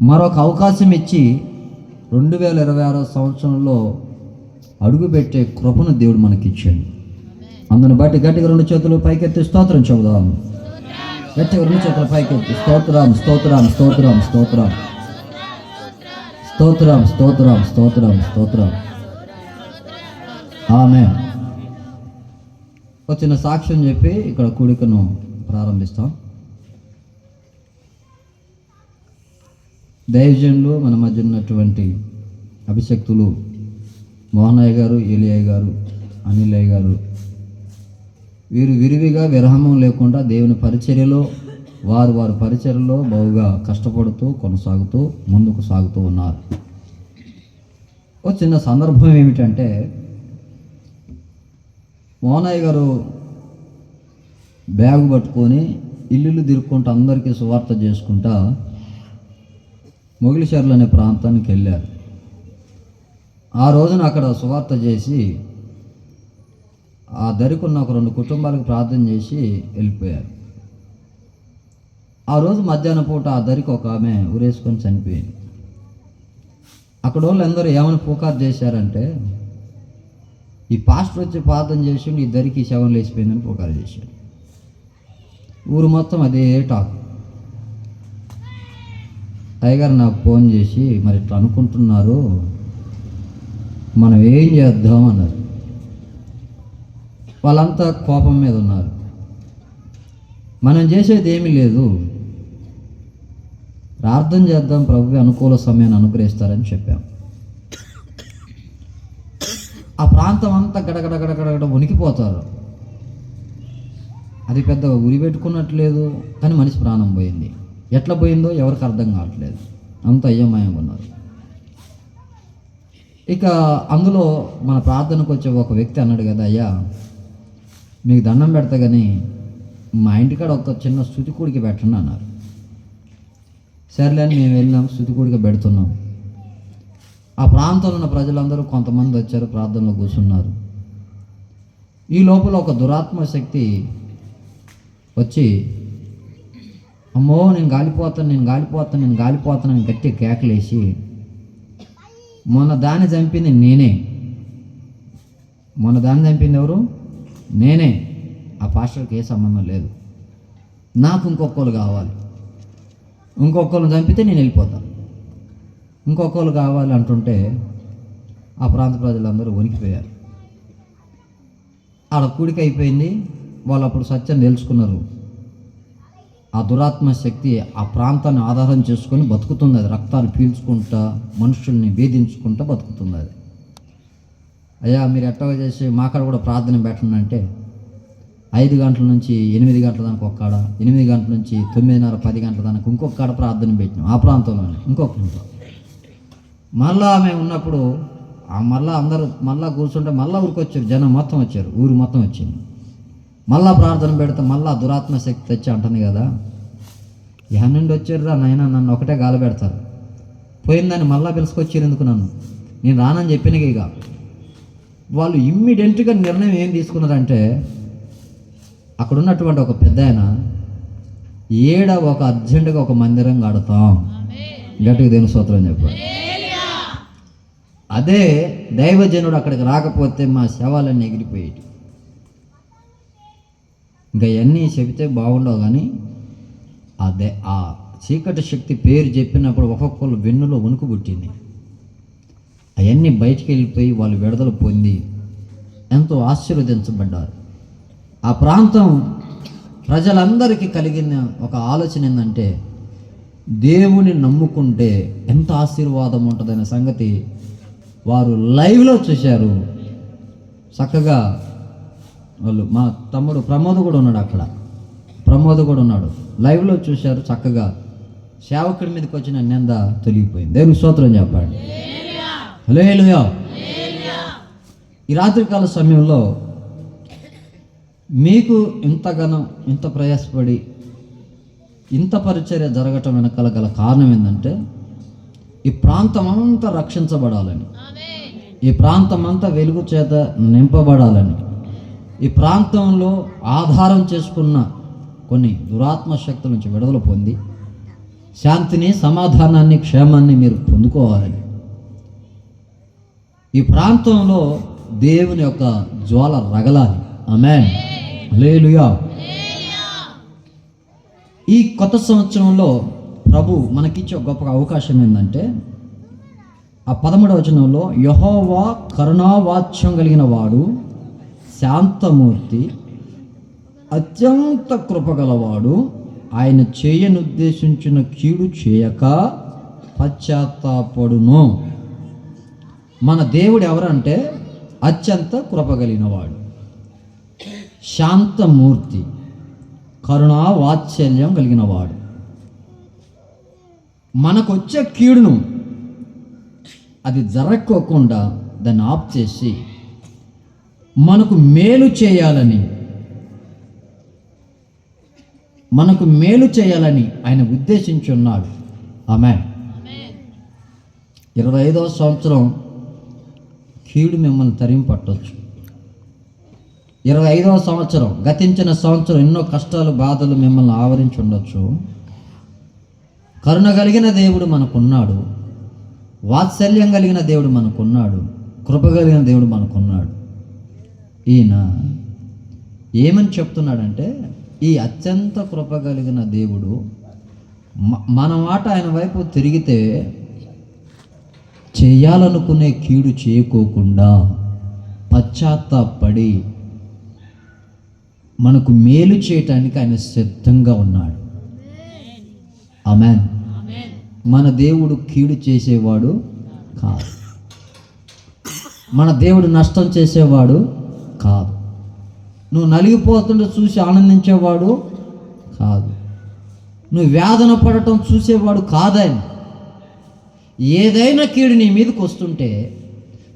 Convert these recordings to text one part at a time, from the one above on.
మరొక అవకాశం ఇచ్చి రెండు వేల ఇరవై ఆరో సంవత్సరంలో అడుగుపెట్టే కృపను దేవుడు మనకిచ్చాడు. అందును బట్టి గట్టిగా రెండు చేతులు పైకెత్తి స్తోత్రం చెబుదాం. గట్టిగా రెండు చేతులు పైకెత్తి స్తోత్రం స్తోత్రం స్తోత్రం స్తోత్రం. స్తోత్రం స్తోత్రం స్తోత్రం స్తోత్రం. ఆమె ఒక చిన్న సాక్ష్యం చెప్పి ఇక్కడ కూడికను ప్రారంభిస్తాం. దైవజనులు మన మధ్య ఉన్నటువంటి అభిషక్తులు మోహనయ్య గారు ఏలియయ్య గారు అనిలయ్య గారు. వీరు విరివిగా విరహమం లేకుండా దేవుని పరిచర్యలో వారు వారి పరిచర్యలో బహుగా కష్టపడుతూ కొనసాగుతూ ముందుకు సాగుతూ ఉన్నారు. ఒక చిన్న సందర్భం ఏమిటంటే మోహనయ్య గారు బ్యాగ్ పట్టుకొని ఇల్లులు తిరుక్కుంటూ అందరికీ సువార్త చేసుకుంటా మొగిలిచెర్ల అనే ప్రాంతానికి వెళ్ళారు. ఆ రోజున అక్కడ సువార్త చేసి ఆ దరికున్న ఒక రెండు కుటుంబాలకు ప్రార్థన చేసి వెళ్ళిపోయారు. ఆ రోజు మధ్యాహ్నం పూట ఆ దరికి ఒక ఆమె ఉరేసుకొని చనిపోయింది. అక్కడ వాళ్ళు అందరూ ఏమైనా పుకారు చేశారంటే ఈ పాస్టర్ వచ్చి ప్రార్థన చేసి ఈ దరికి శవం లేచిపోయిందని పుకారు చేశారు. ఊరు మొత్తం అదే టాక్. టైగర్ నాకు ఫోన్ చేసి మరి ఇట్లా అనుకుంటున్నారు మనం ఏం చేద్దాం అన్నారు. వాళ్ళంతా కోపం మీద ఉన్నారు. మనం చేసేది ఏమీ లేదు. ప్రార్థన చేద్దాం ప్రభు అనుకూల సమయాన్ని అనుగ్రహిస్తారని చెప్పాం. ఆ ప్రాంతం అంతా గడగడ గడగడ ఉనికిపోతారు అది పెద్ద ఉరి పెట్టుకున్నట్లేదు కానీ మనిషి ప్రాణం పోయింది. ఎట్లా పోయిందో ఎవరికి అర్థం కావట్లేదు. అంత అయ్యమయంగా ఉన్నారు. ఇక అందులో మన ప్రార్థనకు వచ్చే ఒక వ్యక్తి అన్నాడు కదా అయ్యా మీకు దండం పెడతా కానీ మా ఇంటికాడ ఒక చిన్న స్థుతికుడికి పెట్టండి అన్నారు. సర్లే అని మేము వెళ్ళినాం స్థుతికుడికి పెడుతున్నాం. ఆ ప్రాంతంలో ఉన్న ప్రజలందరూ కొంతమంది వచ్చారు ప్రార్థనలో కూర్చున్నారు. ఈ లోపల ఒక దురాత్మ శక్తి వచ్చి అమ్మో నేను గాలిపోతాను నేను గాలిపోతాను నేను గాలిపోతాను అని గట్టి కేకలేసి మొన్న దాన్ని చంపింది నేనే. మొన్న దాన్ని చంపింది ఎవరు? నేనే. ఆ పాస్టర్కి ఏ సంబంధం లేదు. నాకు ఇంకొకరు కావాలి. ఇంకొకళ్ళు చంపితే నేను వెళ్ళిపోతాను ఇంకొకరు కావాలి అంటుంటే ఆ ప్రాంత ప్రజలందరూ వణికిపోయారు. ఆడ కూడిక అయిపోయింది. వాళ్ళు అప్పుడు సత్యం తెలుసుకున్నారు. ఆ దురాత్మ శక్తి ఆ ప్రాంతాన్ని ఆధారం చేసుకొని బతుకుతుంది అది రక్తాలు పీల్చుకుంటా మనుషుల్ని వేధించుకుంటా బతుకుతుంది అది అయ్యా మీరు ఎట్టగా చేసి మాకాడ కూడా ప్రార్థన పెట్టండి అంటే ఐదు గంటల నుంచి ఎనిమిది గంటల దానికి ఒక కాడ ఎనిమిది గంటల నుంచి తొమ్మిదిన్నర పది గంటల దానికి ఇంకొక కాడ ప్రార్థన పెట్టినాం. ఆ ప్రాంతంలోనే ఇంకొక ఇంట్లో మళ్ళా మేము ఉన్నప్పుడు ఆ మళ్ళా అందరూ మళ్ళా కూర్చుంటే మళ్ళా ఊరికి వచ్చారు జనం మొత్తం వచ్చారు. ఊరు మొత్తం వచ్చింది. మళ్ళా ప్రార్థన పెడితే మళ్ళా దురాత్మ శక్తి తెచ్చి అంటుంది కదా. ఇహ నుండి వచ్చారురా నాయన? నన్ను ఒకటే గాలి పెడతారు. పోయిందని మళ్ళా పిలుచుకొచ్చారు ఎందుకు నన్ను? నేను రానని చెప్పిన ఇక. వాళ్ళు ఇమ్మీడియట్గా నిర్ణయం ఏం తీసుకున్నారంటే అక్కడ ఉన్నటువంటి ఒక పెద్ద ఆయన ఏడ ఒక అర్జెంటుగా ఒక మందిరం కడతాం. గట్టిగా దేని స్తోత్రం చెప్పారు అదే దైవజనుడు అక్కడికి రాకపోతే మా శవాలన్నీ ఎగిరిపోయేటి ఇంకా ఇవన్నీ చెబితే బాగుండవు కానీ అదే ఆ చీకటి శక్తి పేరు చెప్పినప్పుడు ఒక్కొక్కరు వెన్నులో వణుకు పుట్టింది. అవన్నీ బయటికి వెళ్ళిపోయి వాళ్ళు విడుదల పొంది ఎంతో ఆశీర్వదించబడ్డారు. ఆ ప్రాంతం ప్రజలందరికీ కలిగిన ఒక ఆలోచన ఏంటంటే దేవుని నమ్ముకుంటే ఎంత ఆశీర్వాదం ఉంటుందనే సంగతి వారు లైవ్లో చూశారు. చక్కగా వాళ్ళు మా తమ్ముడు ప్రమోద్ కూడా ఉన్నాడు అక్కడ. ప్రమోద్ కూడా ఉన్నాడు. లైవ్లో చూశారు చక్కగా. సేవకుడి మీదకి వచ్చిన నింద తొలగిపోయింది. దేవుని స్తోత్రం చెప్పండి. హలో ఈ రాత్రికాల సమయంలో మీకు ఇంతగానో ఇంత ప్రయాసపడి ఇంత పరిచర్య జరగటం వెనకాల గల కారణం ఏంటంటే ఈ ప్రాంతం అంతా రక్షించబడాలని. ఈ ప్రాంతం అంతా వెలుగు చేత నింపబడాలని. ఈ ప్రాంతంలో ఆధారం చేసుకున్న కొన్ని దురాత్మ శక్తుల నుంచి విడుదల పొంది శాంతిని సమాధానాన్ని క్షేమాన్ని మీరు పొందుకోవాలని ఈ ప్రాంతంలో దేవుని యొక్క జ్వాల రగలాలి. అమెన్ లేలుయా ఈ కొత్త సంవత్సరంలో ప్రభు మనకిచ్చే గొప్ప అవకాశం ఏంటంటే ఆ పదమూడవ వచనంలో యహోవా కరుణావాచ్యం కలిగిన వాడు శాంతమూర్తి అత్యంత కృపగలవాడు. ఆయన చేయనుద్దేశించిన కీడు చేయక పశ్చాత్తాపడును. మన దేవుడు ఎవరంటే అత్యంత కృపగలిగినవాడు. శాంతమూర్తి కరుణా వాత్సల్యం కలిగినవాడు. మనకొచ్చే కీడును అది జరక్కోకుండా దాన్ని ఆఫ్ చేసి మనకు మేలు చేయాలని మనకు మేలు చేయాలని ఆయన ఉద్దేశించున్నాడు. ఆమె ఇరవై ఐదవ సంవత్సరం కీడు మిమ్మల్ని తరిమి పట్టవచ్చు ఇరవై ఐదవ సంవత్సరం గతించిన సంవత్సరం ఎన్నో కష్టాలు బాధలు మిమ్మల్ని ఆవరించి ఉండొచ్చు. కరుణ కలిగిన దేవుడు మనకున్నాడు. వాత్సల్యం కలిగిన దేవుడు మనకున్నాడు. కృప కలిగిన దేవుడు మనకున్నాడు. ఈయన ఏమని చెప్తున్నాడంటే ఈ అత్యంత కృప కలిగిన దేవుడు మన మాట ఆయన వైపు తిరిగితే చేయాలనుకునే కీడు చేయకోకుండా పశ్చాత్తాపడి మనకు మేలు చేయటానికి ఆయన సిద్ధంగా ఉన్నాడు. ఆమెన్. మన దేవుడు కీడు చేసేవాడు కాదు. మన దేవుడు నష్టం చేసేవాడు కాదు. నువ్వు నలిగిపోతుంటే చూసి ఆనందించేవాడు కాదు. నువ్వు వేదన పడటం చూసేవాడు కాదని. ఏదైనా కీడు నీ మీదకి వస్తుంటే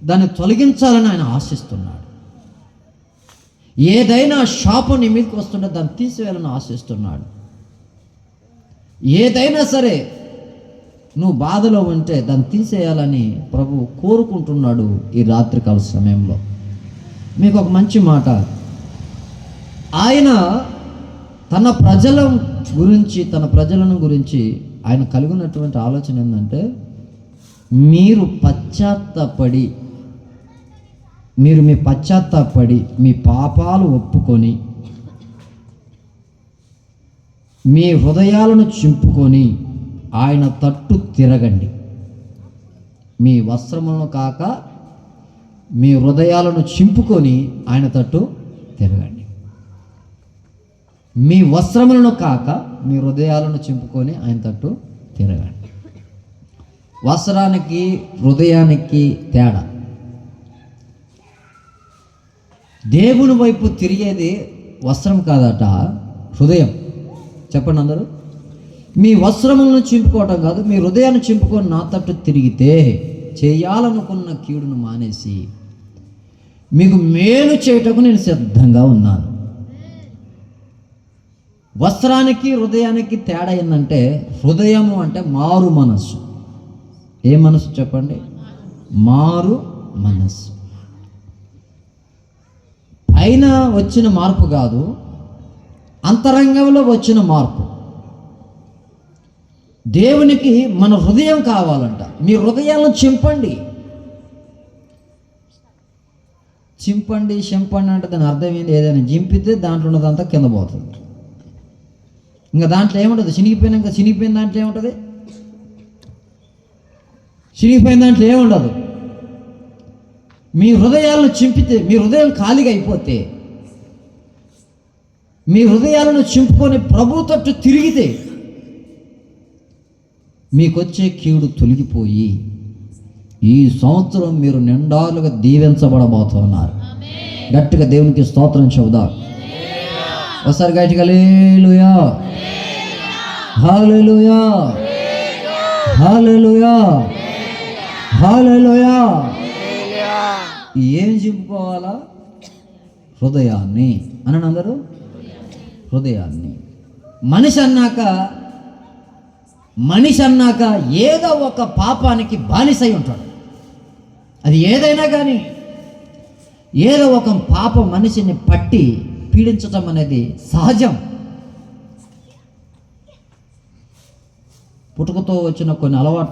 దాన్ని తొలగించాలని ఆయన ఆశిస్తున్నాడు. ఏదైనా శాపం నీ మీదకి వస్తుంటే దాన్ని తీసివేయాలని ఆశిస్తున్నాడు. ఏదైనా సరే నువ్వు బాధలో ఉంటే దాన్ని తీసేయాలని ప్రభు కోరుకుంటున్నాడు ఈ రాత్రికాల సమయంలో. మీకు ఒక మంచి మాట. ఆయన తన ప్రజల గురించి తన ప్రజలను గురించి ఆయన కలిగినటువంటి ఆలోచన ఏంటంటే మీరు పశ్చాత్తాపడి మీరు మీ పశ్చాత్తాపడి మీ పాపాలు ఒప్పుకొని మీ హృదయాలను చింపుకొని ఆయన తట్టు తిరగండి. మీ వస్త్రములను కాక మీ హృదయాలను చింపుకొని ఆయన తట్టు తిరగండి. మీ వస్త్రములను కాక మీ హృదయాలను చింపుకొని ఆయన తట్టు తిరగండి. వస్త్రానికి హృదయానికి తేడా. దేవుని వైపు తిరిగేది వస్త్రం కాదట హృదయం. చెప్పండి అందరూ. మీ వస్త్రములను చింపుకోవటం కాదు మీ హృదయాన్ని చింపుకొని నా తట్టు తిరిగితే చేయాలనుకున్న కీడును మానేసి మీకు మేలు చేయటకు నేను సిద్ధంగా ఉన్నాను. వస్త్రానికి హృదయానికి తేడా ఏంటంటే హృదయము అంటే మారు మనస్సు. ఏ మనసు చెప్పండి? మారు మనస్సు. పైన వచ్చిన మార్పు కాదు అంతరంగంలో వచ్చిన మార్పు. దేవునికి మన హృదయం కావాలంట. మీ హృదయాలను చింపండి. చింపండి చింపండి అంటే దాని అర్థం ఏంటి ఏదైనా చింపితే దాంట్లో ఉన్నదంతా కింద పోతుంది. ఇంకా దాంట్లో ఏముంటుంది చినిగిపోయినాక చినిగిపోయిన దాంట్లో ఏముంటుంది? చినిగిపోయిన దాంట్లో ఏముండదు? మీ హృదయాలను చింపితే మీ హృదయం ఖాళీగా అయిపోతే మీ హృదయాలను చింపుకొని ప్రభు తట్టు తిరిగితే మీకొచ్చే కీడు తొలగిపోయి ఈ సంవత్సరం మీరు నిండాలుగా దీవించబడబోతున్నారు. గట్టిగా దేవునికి స్తోత్రం చెబుదాం. ఒకసారి గట్టిగా లేలుయా హాలేలుయా హాలేలుయా హాలేలుయా ఏం చింపుకోవాలా హృదయాన్ని. అని అందరూ? హృదయాన్ని. మనిషి అన్నాక మనిషి అన్నాక ఏదో ఒక పాపానికి బానిసై ఉంటాడు. అది ఏదైనా కానీ ఏదో ఒక పాప మనిషిని పట్టి పీడించటం అనేది సహజం. పుట్టుకతో వచ్చిన కొన్ని అలవాట్లు